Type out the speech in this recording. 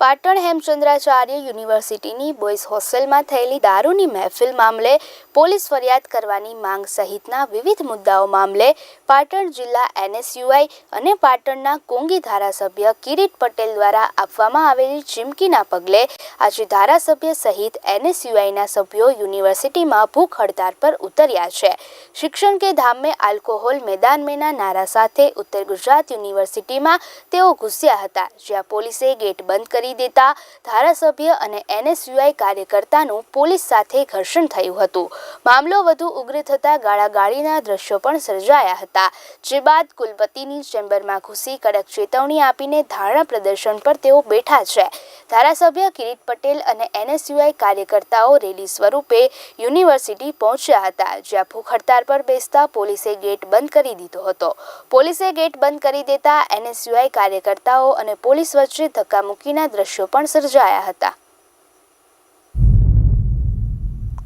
પાટણ હેમચંદ્રાચાર્ય યુનિવર્સિટીની બોયઝ હોસ્ટેલમાં થયેલી દારૂની મહેફિલ મામલે પોલીસ ફરિયાદ કરવાની માંગ સહિતના વિવિધ મુદ્દાઓ મામલે પાટણ જિલ્લા એનએસયુઆઈ અને પાટણના કોંગી ધારાસભ્ય કિરીટ પટેલ દ્વારા આપવામાં આવેલી ચીમકીના પગલે આજે ધારાસભ્ય સહિત એનએસયુઆઈના સભ્યો યુનિવર્સિટીમાં ભૂખ હડતાળ પર ઉતર્યા છે. શિક્ષણ કે ધામ આલ્કોહોલ મેદાન મેના નારા સાથે ઉત્તર ગુજરાત યુનિવર્સિટીમાં તેઓ ઘૂસ્યા હતા, જ્યાં પોલીસે ગેટ બંધ કરી દેતા ધારાસભ્ય અને એનએસયુઆઈ કાર્યકર્તાનું પોલીસ સાથે ઘર્ષણ થયું હતું. મામલો વધુ ઉગ્ર થતાં ગાળાગાળીના દ્રશ્યો પણ સર્જાયા હતા, જે બાદ કુલપતિની ચેમ્બરમાં ઘૂસી કડક ચેતવણી આપીને ધારણા પ્રદર્શન પર તેઓ બેઠા છે. ધારાસભ્ય કિરીટ પટેલ અને એનએસયુઆઈ કાર્યકર્તાઓ રેલી સ્વરૂપે યુનિવર્સિટી પહોંચ્યા હતા, જ્યાં ભૂખ હડતાળ પર બેસતા પોલીસે ગેટ બંધ કરી દીધો હતો. પોલીસે ગેટ બંધ કરી દેતા એનએસયુઆઈ કાર્યકર્તાઓ અને પોલીસ વચ્ચે ધક્કામુક્કીના દ્રશ્યો પણ સર્જાયા હતા.